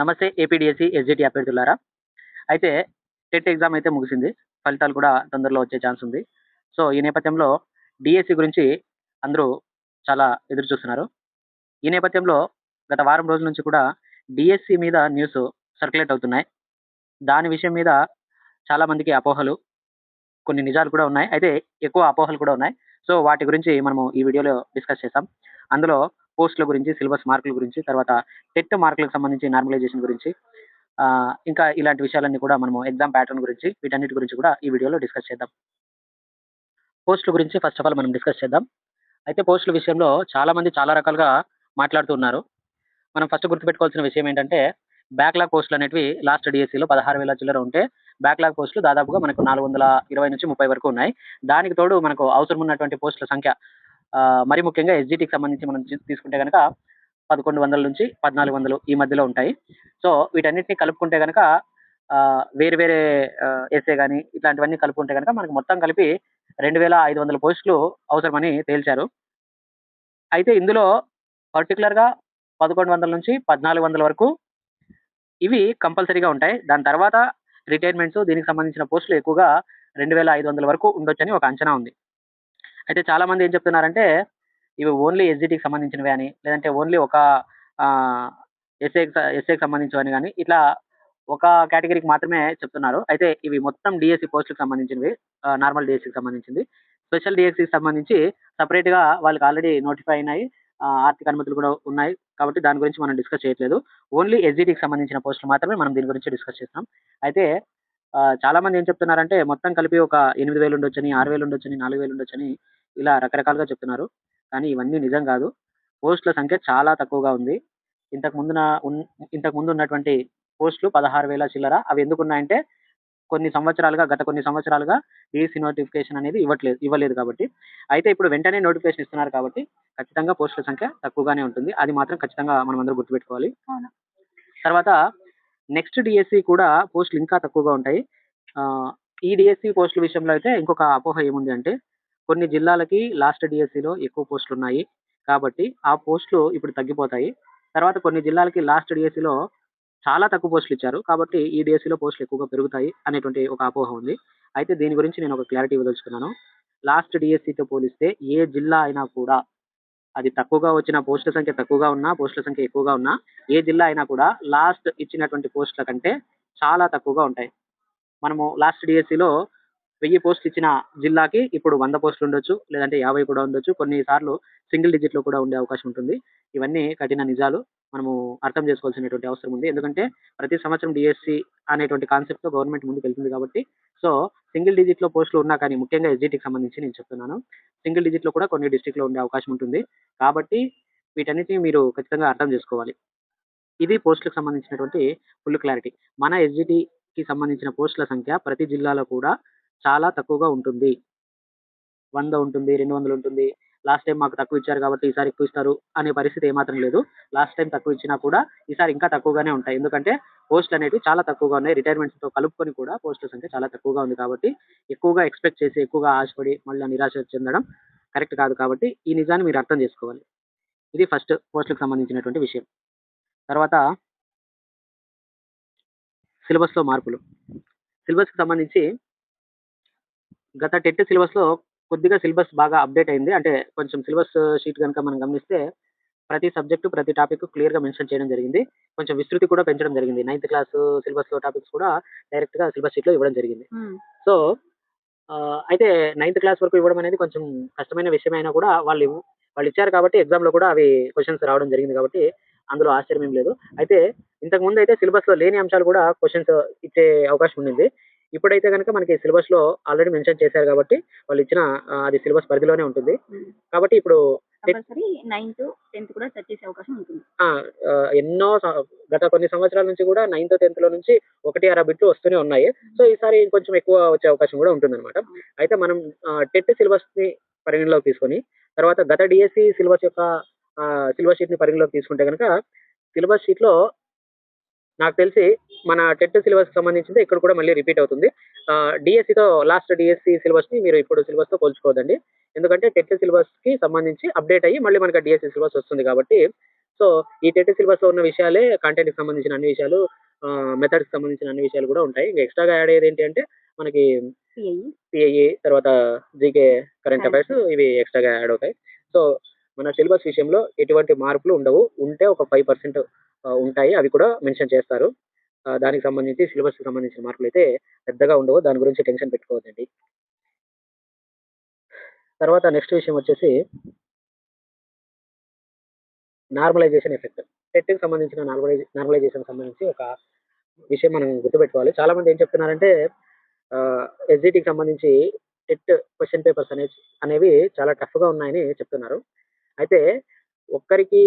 నమస్తే APDSC SGT అభ్యర్థులారా. అయితే TET exam అయితే ముగిసింది. ఫలితాలు కూడా తొందరలో వచ్చే ఛాన్స్ ఉంది. సో ఈ నేపథ్యంలో డిఎస్సి గురించి అందరూ చాలా ఎదురు చూస్తున్నారు ఈ నేపథ్యంలో గత వారం రోజుల నుంచి కూడా డిఎస్సి మీద న్యూస్ సర్క్యులేట్ అవుతున్నాయి. దాని విషయం మీద చాలామందికి అపోహలు కొన్ని నిజాలు కూడా ఉన్నాయి. అయితే ఎక్కువ అపోహలు కూడా ఉన్నాయి. సో వాటి గురించి మనము ఈ వీడియోలో డిస్కస్ చేస్తాం. అందులో పోస్టుల గురించి సిలబస్ మార్కుల గురించి తర్వాత టెట్ మార్కులకు సంబంధించి నార్మలైజేషన్ గురించి ఇంకా ఇలాంటి విషయాలన్నీ కూడా మనము ఎగ్జామ్ ప్యాటర్న్ గురించి వీటన్నిటి గురించి కూడా ఈ వీడియోలో డిస్కస్ చేద్దాం. పోస్టుల గురించి ఫస్ట్ ఆఫ్ ఆల్ మనం డిస్కస్ చేద్దాం. అయితే పోస్టుల విషయంలో చాలామంది చాలా రకాలుగా మాట్లాడుతూ ఉన్నారు. మనం ఫస్ట్ గుర్తుపెట్టుకోవాల్సిన విషయం ఏంటంటే బ్యాక్లాగ్ పోస్టులు అనేటివి లాస్ట్ డిఎస్సిలో పదహారు వేల చిల్లర ఉంటే బ్యాక్లాగ్ పోస్టులు దాదాపుగా మనకు నాలుగు వందల ఇరవై నుంచి ముప్పై వరకు ఉన్నాయి. దానికి తోడు మనకు అవసరం ఉన్నటువంటి పోస్టుల సంఖ్య మరి ముఖ్యంగా ఎస్జిటికి సంబంధించి మనం తీసుకుంటే కనుక పదకొండు వందల నుంచి పద్నాలుగు వందలు ఈ మధ్యలో ఉంటాయి. సో వీటన్నిటిని కలుపుకుంటే కనుక వేరే వేరే ఎస్ఏ కానీ ఇట్లాంటివన్నీ కలుపుకుంటే కనుక మనకు మొత్తం కలిపి రెండు వేల ఐదు వందల పోస్టులు అవసరమని తేల్చారు. అయితే ఇందులో పర్టికులర్గా పదకొండు వందల నుంచి పద్నాలుగు వందల వరకు ఇవి కంపల్సరీగా ఉంటాయి. దాని తర్వాత రిటైర్మెంట్స్ దీనికి సంబంధించిన పోస్టులు ఎక్కువగా రెండు వేల ఐదు వందల వరకు ఉండొచ్చని ఒక అంచనా ఉంది. అయితే చాలా మంది ఏం చెప్తున్నారంటే ఇవి ఓన్లీ ఎస్జిటికి సంబంధించినవి అని లేదంటే ఓన్లీ ఒక ఎస్ఏ ఎస్ఏకి సంబంధించినవి కానీ ఇట్లా ఒక కేటగిరీకి మాత్రమే చెప్తున్నారు. అయితే ఇవి మొత్తం డిఎస్సి పోస్టులకు సంబంధించినవి నార్మల్ డిఎస్సికి సంబంధించింది. స్పెషల్ డిఎస్సికి సంబంధించి సపరేట్గా గా వాళ్ళకి ఆల్రెడీ నోటిఫై అయినాయి ఆర్థిక అనుమతులు కూడా ఉన్నాయి. కాబట్టి దాని గురించి మనం డిస్కస్ చేయట్లేదు. ఓన్లీ ఎస్జిటికి సంబంధించిన పోస్టులు మాత్రమే మనం దీని గురించి డిస్కస్ చేస్తాం అయితే చాలా మంది ఏం చెప్తున్నారంటే మొత్తం కలిపి ఒక ఎనిమిది వేలు ఉండొచ్చని ఆరు వేలు ఉండొచ్చని నాలుగు వేలు ఉండొచ్చని ఇలా రకరకాలుగా చెప్తున్నారు. కానీ ఇవన్నీ నిజం కాదు. పోస్టుల సంఖ్య చాలా తక్కువగా ఉంది. ఇంతకు ముందున ఇంతకు ముందు ఉన్నటువంటి పోస్టులు పదహారు వేల చిల్లర. అవి ఎందుకు ఉన్నాయంటే కొన్ని సంవత్సరాలుగా గత కొన్ని సంవత్సరాలుగా డిఎస్సి నోటిఫికేషన్ అనేది ఇవ్వట్లేదు ఇవ్వలేదు కాబట్టి. అయితే ఇప్పుడు వెంటనే నోటిఫికేషన్ ఇస్తున్నారు కాబట్టి ఖచ్చితంగా పోస్టుల సంఖ్య తక్కువగానే ఉంటుంది. అది మాత్రం ఖచ్చితంగా మనం అందరూ గుర్తుపెట్టుకోవాలి. తర్వాత నెక్స్ట్ డిఎస్సి కూడా పోస్టులు ఇంకా తక్కువగా ఉంటాయి. ఆ, ఈ డిఎస్సి పోస్టుల విషయంలో అయితే ఇంకొక అపోహ ఏముంది అంటే కొన్ని జిల్లాలకి లాస్ట్ డిఎస్సిలో ఎక్కువ పోస్టులు ఉన్నాయి. కాబట్టి ఆ పోస్టులు ఇప్పుడు తగ్గిపోతాయి. తర్వాత కొన్ని జిల్లాలకి లాస్ట్ డిఎస్సిలో చాలా తక్కువ పోస్టులు ఇచ్చారు. కాబట్టి ఈ డిఎస్సిలో పోస్టులు ఎక్కువగా పెరుగుతాయి అనేటువంటి ఒక అపోహ ఉంది. అయితే దీని గురించి నేను ఒక క్లారిటీ ఇవ్వదలుచుకున్నాను. లాస్ట్ డిఎస్సితో పోలిస్తే ఏ జిల్లా అయినా కూడా అది తక్కువగా వచ్చిన పోస్టుల సంఖ్య తక్కువగా ఉన్నా పోస్టుల సంఖ్య ఎక్కువగా ఉన్నా ఏ జిల్లా అయినా కూడా లాస్ట్ ఇచ్చినటువంటి పోస్టుల కంటే చాలా తక్కువగా ఉంటాయి. మనము లాస్ట్ డిఎస్సిలో వెయ్యి పోస్టులు ఇచ్చిన జిల్లాకి ఇప్పుడు వంద పోస్టులు ఉండొచ్చు లేదంటే యాభై కూడా ఉండొచ్చు. కొన్నిసార్లు సింగిల్ డిజిట్లో కూడా ఉండే అవకాశం ఉంటుంది. ఇవన్నీ కఠిన నిజాలు. మనము అర్థం చేసుకోవాల్సినటువంటి అవసరం ఉంది. ఎందుకంటే ప్రతి సంవత్సరం డిఎస్సి అనేటువంటి కాన్సెప్ట్తో గవర్నమెంట్ ముందుకు వెళ్తుంది కాబట్టి. సో సింగిల్ డిజిట్లో పోస్టులు ఉన్నా కానీ ముఖ్యంగా ఎస్జిటికి సంబంధించి నేను చెప్తున్నాను. సింగిల్ డిజిట్లో కూడా కొన్ని డిస్ట్రిక్ట్లో ఉండే అవకాశం ఉంటుంది. కాబట్టి వీటన్నిటిని మీరు ఖచ్చితంగా అర్థం చేసుకోవాలి. ఇది పోస్టులకు సంబంధించినటువంటి ఫుల్ క్లారిటీ. మన ఎస్జిటికి సంబంధించిన పోస్టుల సంఖ్య ప్రతి జిల్లాలో కూడా చాలా తక్కువగా ఉంటుంది. వంద ఉంటుంది రెండు వందలు ఉంటుంది. లాస్ట్ టైం మాకు తక్కువ ఇచ్చారు కాబట్టి ఈసారి ఎక్కువ ఇస్తారు అనే పరిస్థితి ఏమాత్రం లేదు. లాస్ట్ టైం తక్కువ ఇచ్చినా కూడా ఈసారి ఇంకా తక్కువగానే ఉంటాయి. ఎందుకంటే పోస్టులు అనేవి చాలా తక్కువగా ఉన్నాయి. రిటైర్మెంట్స్తో కలుపుకొని కూడా పోస్టుల సంఖ్య చాలా తక్కువగా ఉంది కాబట్టి ఎక్కువగా ఎక్స్పెక్ట్ చేసి ఎక్కువగా ఆశపడి మళ్ళీ నిరాశ చెందడం కరెక్ట్ కాదు కాబట్టి ఈ నిజాన్ని మీరు అర్థం చేసుకోవాలి. ఇది ఫస్ట్ పోస్టులకు సంబంధించినటువంటి విషయం. తర్వాత సిలబస్లో మార్పులు. సిలబస్కి సంబంధించి గత టెట్ సిలబస్లో కొద్దిగా సిలబస్ బాగా అప్డేట్ అయింది. అంటే కొంచెం సిలబస్ షీట్ కనుక మనం గమనిస్తే ప్రతి సబ్జెక్టు ప్రతి టాపిక్ క్లియర్గా మెన్షన్ చేయడం జరిగింది. కొంచెం విస్తృతి కూడా పెంచడం జరిగింది. నైన్త్ క్లాస్ సిలబస్లో టాపిక్స్ కూడా డైరెక్ట్గా సిలబస్ షీట్లో ఇవ్వడం జరిగింది. సో అయితే నైన్త్ క్లాస్ వరకు ఇవ్వడం అనేది కొంచెం కష్టమైన విషయం అయినా కూడా వాళ్ళు వాళ్ళు ఇచ్చారు కాబట్టి ఎగ్జామ్లో కూడా అవి క్వశ్చన్స్ రావడం జరిగింది కాబట్టి అందులో ఆశ్చర్యం ఏం లేదు. అయితే ఇంతకు ముందు అయితే సిలబస్లో లేని అంశాలు కూడా క్వశ్చన్స్ ఇచ్చే అవకాశం ఉండింది. ఇప్పుడైతే కనుక మనకి సిలబస్లో ఆల్రెడీ మెన్షన్ చేశారు కాబట్టి వాళ్ళు ఇచ్చిన అది సిలబస్ పరిధిలోనే ఉంటుంది. కాబట్టి ఇప్పుడు కంపల్సరీ నైన్త్ టెన్త్ కూడా సెట్ చేసే అవకాశం ఉంటుంది. ఆ, ఆ, ఎన్నో గత కొన్ని సంవత్సరాల నుంచి కూడా నైన్త్ టెన్త్లో నుంచి ఒకటి అర బిట్లు వస్తూనే ఉన్నాయి. సో ఈసారి కొంచెం ఎక్కువ వచ్చే అవకాశం కూడా ఉంటుంది అనమాట అయితే మనం టెట్ సిలబస్ని పరిగణలోకి తీసుకొని తర్వాత గత డిఎస్సి సిలబస్ యొక్క సిలబస్ షీట్ని పరిగణలోకి తీసుకుంటే కనుక సిలబస్ షీట్లో నాకు తెలిసి మన టెట్ సిలబస్ సంబంధించింది ఇక్కడ కూడా మళ్ళీ రిపీట్ అవుతుంది. డిఎస్సి తో లాస్ట్ డిఎస్సి సిలబస్ని మీరు ఇప్పుడు సిలబస్తో పోల్చుకోవద్దండి ఎందుకంటే టెట్ సిలబస్కి సంబంధించి అప్డేట్ అయ్యి మళ్ళీ మనకి డిఎస్సి సిలబస్ వస్తుంది కాబట్టి సో ఈ టెట్ సిలబస్లో ఉన్న విషయాలే కంటెంట్కి సంబంధించిన అన్ని విషయాలు మెథడ్స్ సంబంధించిన అన్ని విషయాలు కూడా ఉంటాయి. ఇంకా ఎక్స్ట్రాగా యాడ్ అయ్యేది ఏంటి అంటే మనకి సిఐఈ తర్వాత జీకే కరెంట్ అఫైర్స్ ఇవి ఎక్స్ట్రాగా యాడ్ అవుతాయి. సో మన సిలబస్ విషయంలో ఎటువంటి మార్పులు ఉండవు. ఉంటే ఒక ఫైవ్ పర్సెంట్ ఉంటాయి. అవి కూడా మెన్షన్ చేస్తారు. దానికి సంబంధించి సిలబస్కి సంబంధించిన మార్కులు అయితే పెద్దగా ఉండవు. దాని గురించి టెన్షన్ పెట్టుకోవద్దండి. తర్వాత నెక్స్ట్ విషయం వచ్చేసి నార్మలైజేషన్ ఎఫెక్ట్. టెట్కి సంబంధించిన నార్మలైజ్ నార్మలైజేషన్ సంబంధించి ఒక విషయం మనం గుర్తుపెట్టుకోవాలి. చాలా మంది ఏం చెప్తున్నారంటే ఎస్జిటికి సంబంధించి టెట్ క్వశ్చన్ పేపర్స్ అనే అనేవి చాలా టఫ్గా ఉన్నాయని చెప్తున్నారు. అయితే ఒక్కరికి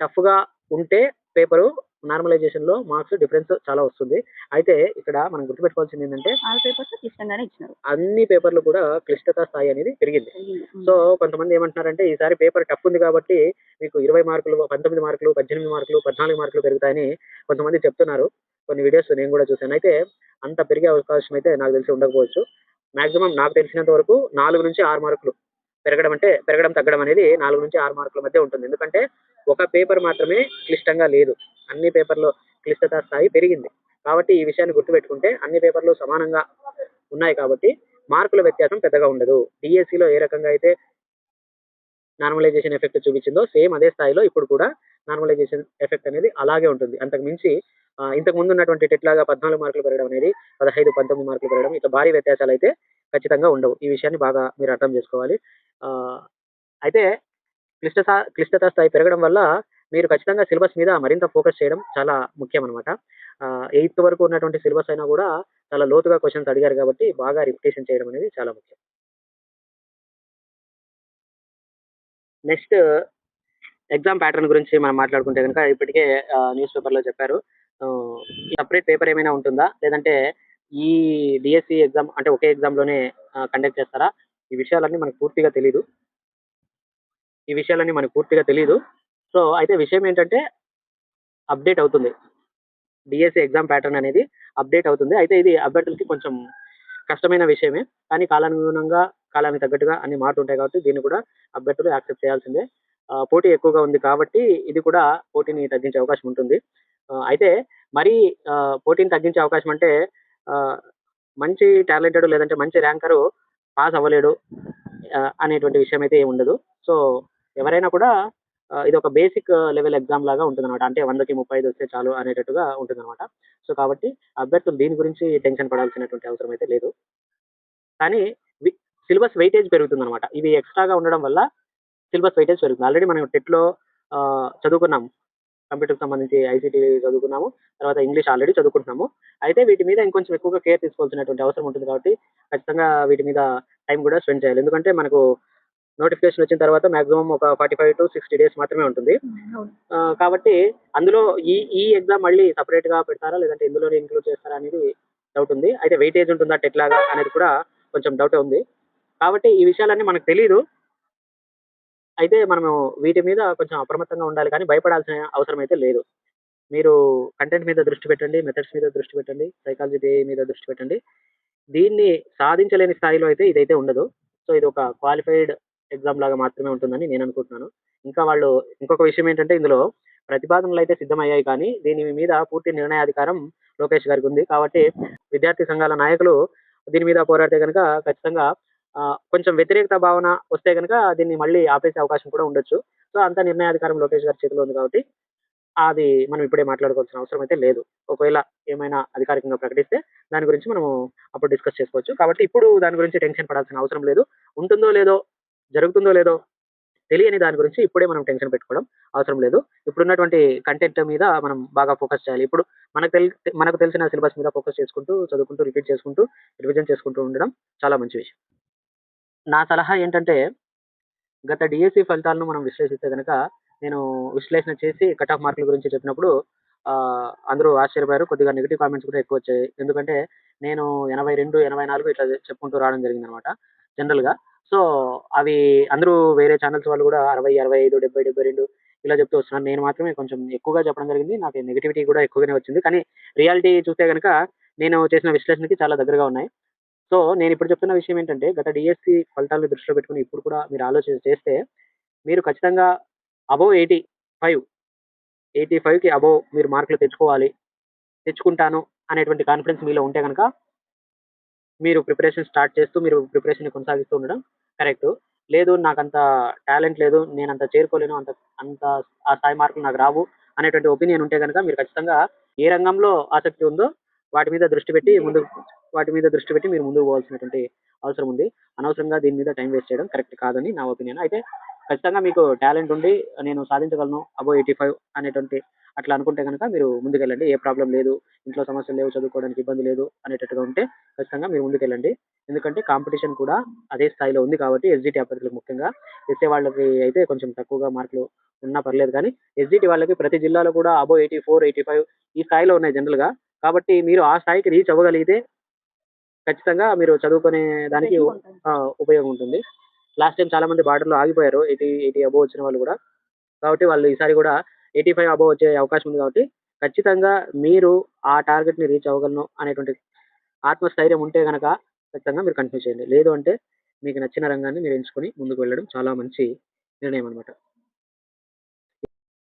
టఫ్గా ఉంటే పేపరు నార్మలైజేషన్లో మార్క్స్ డిఫరెన్స్ చాలా వస్తుంది. అయితే ఇక్కడ మనం గుర్తుపెట్టుకోవాల్సింది ఏంటంటే ఆల్ పేపర్స్ క్లిష్టంగానే ఇచ్చినారు. అన్ని పేపర్లు కూడా క్లిష్టత స్థాయి అనేది పెరిగింది. సో కొంతమంది ఏమంటున్నారంటే ఈసారి పేపర్ టఫ్ ఉంది కాబట్టి మీకు ఇరవై మార్కులు పంతొమ్మిది మార్కులు పద్దెనిమిది మార్కులు పద్నాలుగు మార్కులు పెరుగుతాయని కొంతమంది చెప్తున్నారు. కొన్ని వీడియోస్ నేను కూడా చూశాను. అయితే అంత పెరిగే అవకాశం అయితే నాకు తెలిసి ఉండకపోవచ్చు. మాక్సిమం నాకు తెలిసినంత వరకు నాలుగు నుంచి ఆరు మార్కులు పెరగడం అంటే పెరగడం తగ్గడం అనేది నాలుగు నుంచి ఆరు మార్కుల మధ్య ఉంటుంది. ఎందుకంటే ఒక పేపర్ మాత్రమే క్లిష్టంగా లేదు. అన్ని పేపర్లో క్లిష్టత స్థాయి పెరిగింది. కాబట్టి ఈ విషయాన్ని గుర్తుపెట్టుకుంటే అన్ని పేపర్లు సమానంగా ఉన్నాయి కాబట్టి మార్కుల వ్యత్యాసం పెద్దగా ఉండదు. డిఎస్సిలో లో ఏ రకంగా అయితే నార్మలైజేషన్ ఎఫెక్ట్ చూపించిందో సేమ్ అదే స్థాయిలో ఇప్పుడు కూడా నార్మలైజేషన్ ఎఫెక్ట్ అనేది అలాగే ఉంటుంది. అంతకు మించి ఇంతకు ముందు ఉన్నటువంటి టెట్లాగా పద్నాలుగు మార్కులు పెరగడం అనేది పదహైదు పంతొమ్మిది మార్కులు పెరగడం ఇట్లా భారీ వ్యత్యాసాలు అయితే ఖచ్చితంగా ఉండవు. ఈ విషయాన్ని బాగా మీరు అర్థం చేసుకోవాలి. అయితే క్లిష్ట క్లిష్టత స్థాయి పెరగడం వల్ల మీరు ఖచ్చితంగా సిలబస్ మీద మరింత ఫోకస్ చేయడం చాలా ముఖ్యం అనమాట ఎయిత్ వరకు ఉన్నటువంటి సిలబస్ అయినా కూడా చాలా లోతుగా క్వశ్చన్స్ అడిగారు కాబట్టి బాగా రిపిటేషన్ చేయడం అనేది చాలా ముఖ్యం. నెక్స్ట్ ఎగ్జామ్ ప్యాటర్న్ గురించి మనం మాట్లాడుకుంటే కనుక ఇప్పటికే న్యూస్ పేపర్లో చెప్పారు. సపరేట్ పేపర్ ఏమైనా ఉంటుందా? లేదంటే ఈ డిఎస్సి ఎగ్జామ్ అంటే ఒకే ఎగ్జామ్లోనే కండక్ట్ చేస్తారా? ఈ విషయాలన్నీ మనకు పూర్తిగా తెలియదు ఈ విషయాలన్నీ మనకు పూర్తిగా తెలియదు సో అయితే విషయం ఏంటంటే అప్డేట్ అవుతుంది. డిఎస్సి ఎగ్జామ్ ప్యాటర్న్ అనేది అప్డేట్ అవుతుంది. అయితే ఇది అభ్యర్థులకి కొంచెం కష్టమైన విషయమే. కానీ కాలానుగుణంగా కాలానికి తగ్గట్టుగా అన్ని మారుతూ ఉంటాయి కాబట్టి దీన్ని కూడా అభ్యర్థులు యాక్సెప్ట్ చేయాల్సిందే. పోటీ ఎక్కువగా ఉంది కాబట్టి ఇది కూడా పోటీని తగ్గించే అవకాశం ఉంటుంది. అయితే మరీ పోటీని తగ్గించే అవకాశం అంటే మంచి టాలెంటెడ్ లేదంటే మంచి ర్యాంకరు పాస్ అవ్వలేడు అనేటువంటి విషయం అయితే ఉండదు. సో ఎవరైనా కూడా ఇది ఒక బేసిక్ లెవెల్ ఎగ్జామ్ లాగా ఉంటుంది అనమాట అంటే వందకి ముప్పై ఐదు వస్తే చాలు అనేటట్టుగా ఉంటుంది అనమాట సో కాబట్టి అభ్యర్థులు దీని గురించి టెన్షన్ పడాల్సినటువంటి అవసరం అయితే లేదు. కానీ సిలబస్ వెయిటేజ్ పెరుగుతుంది అనమాట ఇవి ఎక్స్ట్రాగా ఉండడం వల్ల సిలబస్ వెయిటేజ్ పెరుగుతుంది. ఆల్రెడీ మనం టెట్లో చదువుకున్నాం. కంప్యూటర్కి సంబంధించి ఐసీటీ చదువుకున్నాము. తర్వాత ఇంగ్లీష్ ఆల్రెడీ చదువుకుంటున్నాము. అయితే వీటి మీద ఇంకొంచెం ఎక్కువగా కేర్ తీసుకోవాల్సినటువంటి అవసరం ఉంటుంది కాబట్టి ఖచ్చితంగా వీటి మీద టైం కూడా స్పెండ్ చేయాలి. ఎందుకంటే మనకు నోటిఫికేషన్ వచ్చిన తర్వాత మాక్సిమం ఒక forty five to sixty days మాత్రమే ఉంటుంది. కాబట్టి అందులో ఈ ఈ ఎగ్జామ్ మళ్ళీ separate గా పెడతారా? లేదంటే ఇందులోనే ఇంక్లూడ్ చేస్తారా అనేది డౌట్ ఉంది. అయితే వెయిటేజ్ ఉంటుందా టెట్ లాగా అనేది కూడా కొంచెం డౌట్ ఉంది. కాబట్టి ఈ విషయాలన్నీ మనకు తెలియదు అయితే మనము వీటి మీద కొంచెం అప్రమత్తంగా ఉండాలి కానీ భయపడాల్సిన అవసరం అయితే లేదు. మీరు కంటెంట్ మీద దృష్టి పెట్టండి మెథడ్స్ మీద దృష్టి పెట్టండి సైకాలజీ మీద దృష్టి పెట్టండి. దీన్ని సాధించలేని స్థాయిలో అయితే ఇదైతే ఉండదు. సో ఇది ఒక క్వాలిఫైడ్ ఎగ్జామ్ లాగా మాత్రమే ఉంటుందని నేను అనుకుంటున్నాను. ఇంకా వాళ్ళు ఇంకొక విషయం ఏంటంటే ఇందులో ప్రతిపాదనలు అయితే సిద్ధమయ్యాయి కానీ దీని మీద పూర్తి నిర్ణయాధికారం లోకేష్ గారికి ఉంది. కాబట్టి విద్యార్థి సంఘాల నాయకులు దీని మీద పోరాడితే కనుక ఖచ్చితంగా కొంచెం వ్యతిరేకత భావన వస్తే కనుక దీన్ని మళ్ళీ ఆపేసే అవకాశం కూడా ఉండొచ్చు. సో అంత నిర్ణయాధికారం లోకేష్ గారి చేతిలో ఉంది కాబట్టి అది మనం ఇప్పుడే మాట్లాడుకోవాల్సిన అవసరం అయితే లేదు. ఒకవేళ ఏమైనా అధికారికంగా ప్రకటిస్తే దాని గురించి మనము అప్పుడు డిస్కస్ చేసుకోవచ్చు. కాబట్టి ఇప్పుడు దాని గురించి టెన్షన్ పడాల్సిన అవసరం లేదు. ఉంటుందో లేదో జరుగుతుందో లేదో తెలియని దాని గురించి ఇప్పుడే మనం టెన్షన్ పెట్టుకోవడం అవసరం లేదు. ఇప్పుడున్నటువంటి కంటెంట్ మీద మనం బాగా ఫోకస్ చేయాలి. ఇప్పుడు మనకు తెలి మనకు తెలిసిన సిలబస్ మీద ఫోకస్ చేసుకుంటూ చదువుకుంటూ రిపీట్ చేసుకుంటూ రివిజన్ చేసుకుంటూ ఉండడం చాలా మంచి విషయం. నా సలహా ఏంటంటే గత డిఎస్సి ఫలితాలను మనం విశ్లేషిస్తే కనుక నేను విశ్లేషణ చేసి కట్ ఆఫ్ మార్కుల గురించి చెప్పినప్పుడు అందరూ ఆశ్చర్యపోయారు. కొద్దిగా నెగిటివ్ కామెంట్స్ కూడా ఎక్కువ వచ్చాయి. ఎందుకంటే నేను ఎనభై రెండు ఎనభై నాలుగు ఇట్లా చెప్పుకుంటూ రావడం జరిగింది అనమాట జనరల్గా సో అవి అందరూ వేరే ఛానల్స్ వాళ్ళు కూడా అరవై అరవై ఐదు డెబ్బై డెబ్బై రెండు ఇలా చెప్తూ వస్తున్నారు. నేను మాత్రమే కొంచెం ఎక్కువగా చెప్పడం జరిగింది. నాకు నెగిటివిటీ కూడా ఎక్కువగానే వచ్చింది. కానీ రియాలిటీ చూస్తే కనుక నేను చేసిన విశ్లేషణకి చాలా దగ్గరగా ఉన్నాయి. సో నేను ఇప్పుడు చెప్తున్న విషయం ఏంటంటే గత డిఎస్సి ఫలితాలను దృష్టిలో పెట్టుకుని ఇప్పుడు కూడా మీరు ఆలోచన చేస్తే మీరు ఖచ్చితంగా అబోవ్ ఎయిటీ ఫైవ్ ఎయిటీ ఫైవ్కి అబోవ్ మీరు మార్కులు తెచ్చుకోవాలి తెచ్చుకుంటాను అనేటువంటి కాన్ఫిడెన్స్ మీలో ఉంటే కనుక మీరు ప్రిపరేషన్ స్టార్ట్ చేస్తూ మీరు ప్రిపరేషన్ కొనసాగిస్తూ ఉండడం కరెక్ట్. లేదు నాకు అంత టాలెంట్ లేదు నేను అంత చేరుకోలేను అంత అంత ఆ స్థాయి మార్కులు నాకు రావు అనేటువంటి ఒపీనియన్ ఉంటే కనుక మీరు ఖచ్చితంగా ఏ రంగంలో ఆసక్తి ఉందో వాటి మీద దృష్టి పెట్టి ముందు వాటి మీద దృష్టి పెట్టి మీరు ముందుకు పోవాల్సినటువంటి అవసరం ఉంది. అనవసరంగా దీని మీద టైం వేస్ట్ చేయడం కరెక్ట్ కాదని నా ఒపీనియన్. అయితే ఖచ్చితంగా మీకు టాలెంట్ ఉండి నేను సాధించగలను అబో ఎయిటీ ఫైవ్ అనేటువంటి అట్లా అనుకుంటే కనుక మీరు ముందుకెళ్ళండి. ఏ ప్రాబ్లం లేదు. ఇంట్లో సమస్యలు లేవు. చదువుకోవడానికి ఇబ్బంది లేదు అనేటట్టుగా ఉంటే ఖచ్చితంగా మీరు ముందుకెళ్ళండి. ఎందుకంటే కాంపిటీషన్ కూడా అదే స్థాయిలో ఉంది కాబట్టి ఎస్జిటి అభ్యర్థులకు ముఖ్యంగా. ఎస్ఏ వాళ్ళకి అయితే కొంచెం తక్కువగా మార్కులు ఉన్నా పర్లేదు కానీ ఎస్జిటి వాళ్ళకి ప్రతి జిల్లాలో కూడా above eighty four eighty five ఈ స్థాయిలో ఉన్నాయి జనరల్గా. కాబట్టి మీరు ఆ స్థాయికి రీచ్ అవ్వగలిగితే ఖచ్చితంగా మీరు చదువుకునే దానికి ఉపయోగం ఉంటుంది. లాస్ట్ టైం చాలా మంది బార్డర్లో ఆగిపోయారు. ఎయిటీ ఎయిటీ అబోవ్ వచ్చిన వాళ్ళు కూడా. కాబట్టి వాళ్ళు ఈసారి కూడా ఎయిటీ ఫైవ్ అబోవ్ వచ్చే అవకాశం ఉంది కాబట్టి ఖచ్చితంగా మీరు ఆ టార్గెట్ని రీచ్ అవ్వగలను అనేటువంటి ఆత్మస్థైర్యం ఉంటే కనుక ఖచ్చితంగా మీరు కంటిన్యూ చేయండి. లేదు అంటే మీకు నచ్చిన రంగాన్ని మీరు ఎంచుకొని ముందుకు వెళ్ళడం చాలా మంచి నిర్ణయం అనమాట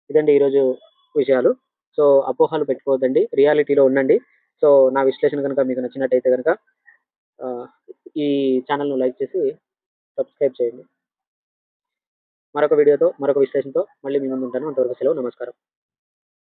ఇదండి ఈరోజు విషయాలు. సో అపోహలు పెట్టుకోవద్దండి. రియాలిటీలో ఉండండి. సో నా విశ్లేషణ కనుక మీకు నచ్చినట్టయితే కనుక ఈ ఛానల్ను లైక్ చేసి సబ్స్క్రైబ్ చేయండి. మరొక వీడియోతో మరొక విశ్లేషణతో మళ్ళీ మీ ముందు ఉంటాను. అంతవరకు సెలవు నమస్కారం.